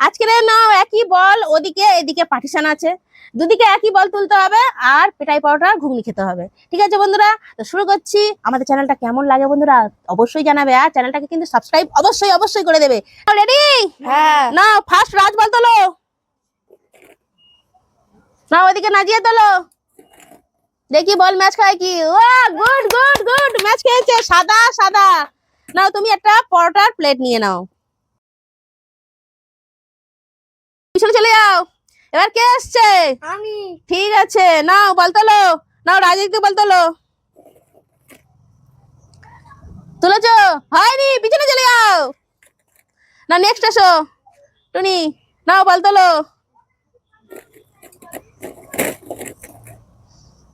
আজকে নাও একই বল ওদিকে এদিকে পার্টিশন আছে। দুদিকে একই বল তুলতে হবে আর পেটাই পাউডার ঘুগনি খেতে হবে। ঠিক আছে বন্ধুরা? তো শুরু করছি। আমাদের চ্যানেলটা কেমন লাগে বন্ধুরা? অবশ্যই জানাবে আর চ্যানেলটাকে কিন্তু সাবস্ক্রাইব অবশ্যই অবশ্যই করে দেবে। রেডি হ্যাঁ। না ফার্স্ট রাজ বল তোলো। না ওদিকে নাজিয়ে তোলো। দেখি বল ম্যাচ খায় কি? ও গুড গুড গুড ম্যাচ খেয়েছে। সাদা সাদা। নাও তুমি একটা পরোটার প্লেট নিয়ে নাও। পিছনে চলে যাও। এবার কে আসছে? আমি। ঠিক আছে নাও বল তোলো। নাও রাজীবকে বল তোলো। তুলেছো? হয়নি পিছনে চলে যাও। না নেক্সট এসো টুনি নাও বল তোলো।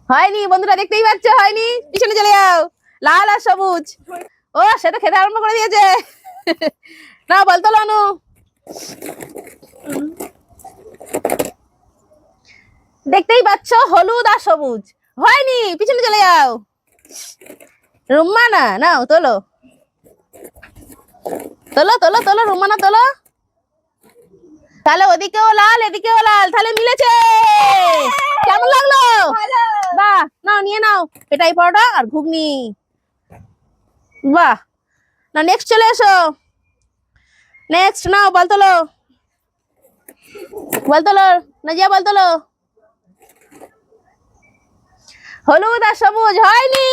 হয়নি বন্ধুরা দেখতেই পাচ্ছ হয়নি। পিছনে চলে যাও। লাল আর সবুজ। ও সেটা খেতে আরম্ভ করে দিয়েছে। না বলতো অনু। দেখতেই পাচ্ছ হলুদ আর সবুজ। হয়নি পিছনে চলে যাও। রুম্মানা নাও তোলো। তোলো তোলো তোলো রুম্মানা তোলো। তাহলে ওদিকেও লাল এদিকেও লাল তাহলে মিলেছে। কেমন লাগল? বাহ নাও নিয়ে নাও। এটাই পরোটা আর ঘুগনি। বাহ। না নেক্সট চলে এসো। নেক্সট নাও বল তোলো। বল তোলো নাজিয়া বল তোলো হলুদ আর সবুজ হয়নি।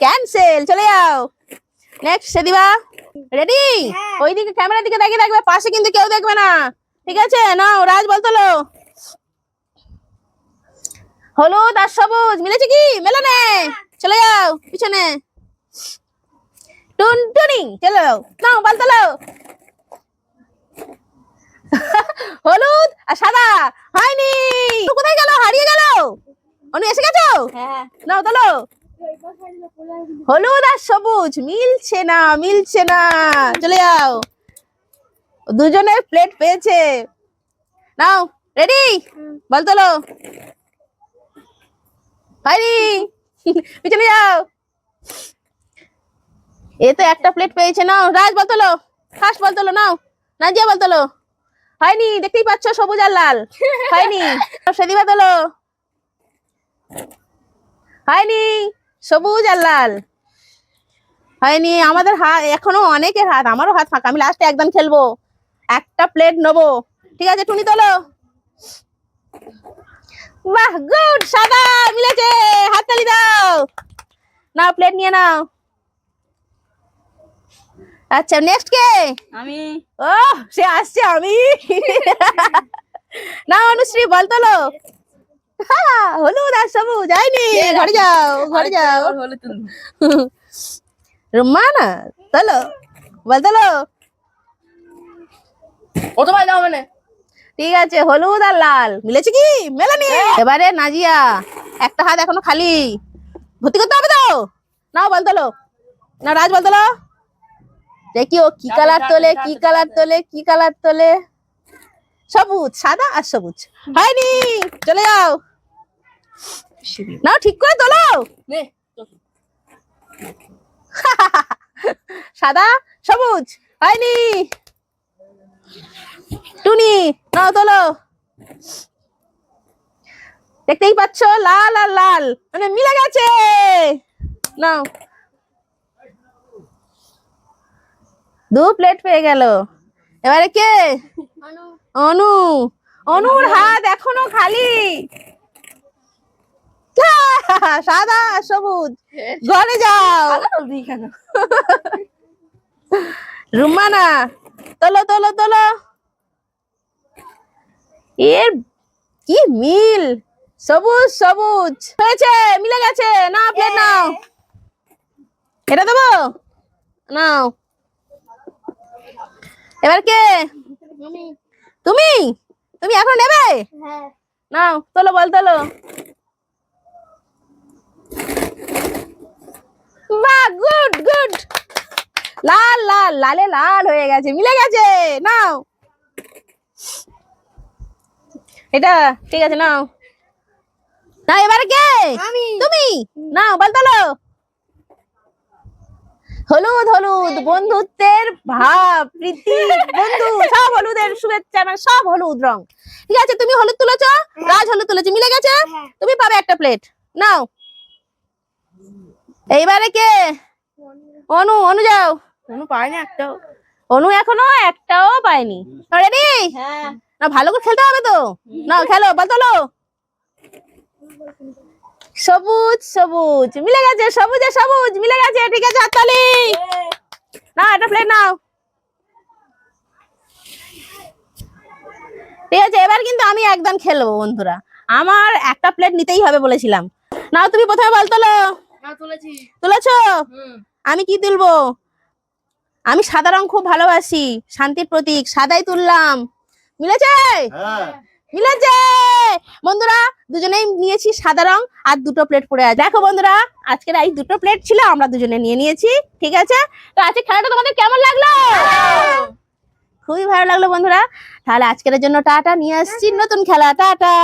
ক্যান্সেল চলে যাও। নেক্সট সেদিবা। রেডি হ্যাঁ। ওইদিকে ক্যামেরার দিকে দেখে দেখবে পাশে কিন্তু কেউ দেখবে না। ঠিক আছে? নাও রাজ বল তোলো হলুদ আর সবুজ মিলেছে কি? মেলে নে চলে যাও পিছনে। টুনটুনি চলো নাও বল তোলো হলুদ আর সাদা। হয়নি। কোথায় গেল? হারিয়ে গেল? অনু এসে গেছো? হ্যাঁ। নাও তোলো। হলুদ আর সবুজ মিলছে না মিলছে না। চলে যাও। দুজনে প্লেট পেয়েছে। নাও রেডি বল তোলো। হয়নি। পিছনে যাও। এ তো একটা প্লেট পেয়েছে নাও। রাজ বল তোলো। ফার্স্ট বল তোলো নাও। নাজিয়া বল তোলো। হয়নি, দেখতেই পাচ্ছ সবুজ আর লাল। হয়নি সেদিবা তোলো হয়নি, সবুজ আর লাল। হয়নি, আমাদের হাত, এখনও অনেকের হাত, আমারও হাত ফাঁকা, আমি লাস্টে একদম খেলব। একটা প্লেট নেব। ঠিক আছে, টুনি তোলো। বাহ গুড সাদা, মিলেছে, হাততালি দাও। নাও প্লেট নিয়ে নাও। আচ্ছা নেক্সট কে? আমি। ও সে আসছে আমি। না অনুশ্রী বল তোলো হ্যাঁ, হলুদ আর সবুজ যায়নি ঘরে যাও ঘরে যাও। হলো তুমি রুম্মানা তোলো বল তোলো ও তোমায় দাও মানে। ঠিক আছে হলুদ আর লাল মিলেছে কি? মেলানি। এবারে নাজিয়া একটা হাত এখনও খালি। ভর্তি করতে হবে তো? নাও বল তোলো না রাজ বল তোলো দেখি ও কি কালার তোলে কি কালার তোলে কি কালার তোলে? সবুজ সাদা আর সবুজ। হয়নি চলে যাও। নাও ঠিক করে তোলো। সাদা সবুজ হয়নি। টুনি নাও তোলো। দেখতেই পাচ্ছ লাল আর লাল। মানে মিলে গেছে। নাও। দু প্লেট পেয়ে গেল। এবারে কে? অনু। অনুর হাত এখনও খালি। সাদা সবুজ। ঘরে যাও। রুমানা তোলো তোলো তোলো। এর কি মিল? সবুজ সবুজ। হয়েছে মিলে গেছে। না প্লেট নাও। এটা দেবো? নাও। এবার কে? তুমি? তুমি এখন নেবে? হ্যাঁ। নাও তোলো বল তোলো। বাহ গুড গুড। লাল লাল লালে লাল হয়ে গেছে মিলে গেছে। নাও। এটা ঠিক আছে নাও। না এবারে কে? তুমি? নাও বল তোলো। হলুদ হলুদ বন্ধুত্বের ভাব প্রীতি বন্ধু সব হলুদের শুভেচ্ছা মানে সব হলুদ রং। ঠিক আছে তুমি হলুদ তুলেছ? রাজ হলুদ তুলেছে মিলে গেছে? তুমি পাবে একটা প্লেট নাও। এইবারে কে? অনু অনু যাও। কোনো পায়নি একটাও। অনু এখনও একটাও পায়নি। রেডি হ্যাঁ। না ভালো করে খেলতে হবে তো। না খেলো বল তোলো। সবুজ সবুজ। মিলে গেছে সবুজে সবুজ মিলে গেছে ঠিক আছে হাততালি। না একটা প্লেট নাও। ঠিক আছে এবার কিন্তু আমি একদম খেলব বন্ধুরা। আমার একটা প্লেট নিতেই হবে বলেছিলাম। নাও তুমি প্রথমে বল তোলো। তুলেছো। আমি কি তুলবো? আমি সাদা রং খুব ভালোবাসি শান্তির প্রতীক সাদাই তুললাম। মিলেছে? হ্যাঁ। মিলেছে বন্ধুরা, দুজনেই নিয়েছি সাদা রং আর দুটো প্লেট পড়ে আছে। দেখো বন্ধুরা, আজকের এই দুটো প্লেট ছিল, আমরা দুজনে নিয়ে নিয়েছি, ঠিক আছে? তো আজকে খেলাটা তোমাদের কেমন লাগল? খুবই ভালো লাগল বন্ধুরা। তাহলে আজকের জন্য টাটা, নিয়ে আসছি নতুন খেলা, টাটা!